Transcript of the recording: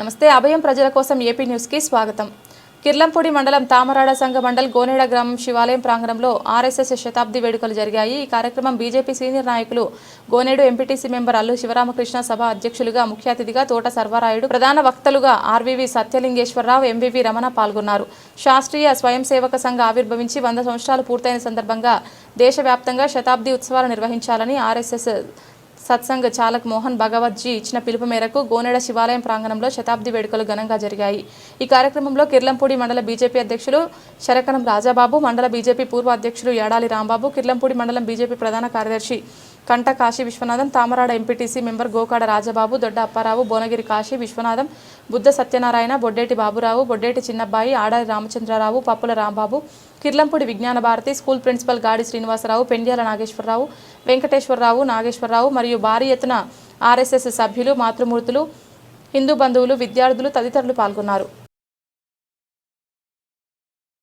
నమస్తే. అభయం ప్రజల కోసం ఏపీ న్యూస్కి స్వాగతం. కిర్లంపూడి మండలం తామరాడ సంఘ మండల్ గోనేడ గ్రామం శివాలయం ప్రాంగణంలో ఆర్ఎస్ఎస్ శతాబ్ది వేడుకలు జరిగాయి. ఈ కార్యక్రమం బీజేపీ సీనియర్ నాయకులు గోనేడు ఎంపీటీసీ మెంబర్ అల్లు శివరామకృష్ణ సభ అధ్యక్షులుగా ముఖ్య అతిథిగా తోట సర్వారాయుడు ప్రధాన వక్తలుగా ఆర్వీవి సత్యలింగేశ్వరరావు ఎంవివి రమణ పాల్గొన్నారు. శాస్త్రీయ స్వయం సేవక సంఘ ఆవిర్భవించి వంద సంవత్సరాలు పూర్తయిన సందర్భంగా దేశవ్యాప్తంగా శతాబ్ది ఉత్సవాలు నిర్వహించాలని ఆర్ఎస్ఎస్ సత్సంగ్ చాలక్ మోహన్ భగవత్జీ ఇచ్చిన పిలుపు మేరకు గోనెడ శివాలయం ప్రాంగణంలో శతాబ్ది వేడుకలు ఘనంగా జరిగాయి. ఈ కార్యక్రమంలో కిర్లంపూడి మండల బీజేపీ అధ్యక్షులు శరకణం రాజాబాబు మండల బీజేపీ పూర్వ అధ్యక్షులు యాడాలి రాంబాబు కిర్లంపూడి మండలం బీజేపీ ప్రధాన కార్యదర్శి కంట కాశీ విశ్వనాథం తామరాడ ఎంపీటీసీ మెంబర్ గోకాడ రాజబాబు దొడ్డ అప్పారావు భువనగిరి కాశీ విశ్వనాథం బుద్ధ సత్యనారాయణ బొడ్డేటి బాబురావు బొడ్డేటి చిన్నబ్బాయి ఆడారి రామచంద్రరావు పప్పుల రాంబాబు కిర్లంపూడి విజ్ఞాన భారతి స్కూల్ ప్రిన్సిపల్ గాడి శ్రీనివాసరావు పెండ్యాల నాగేశ్వరరావు వెంకటేశ్వరరావు నాగేశ్వరరావు మరియు భారీ ఎత్తున ఆర్ఎస్ఎస్ సభ్యులు మాతృమూర్తులు హిందూ బంధువులు విద్యార్థులు తదితరులు పాల్గొన్నారు.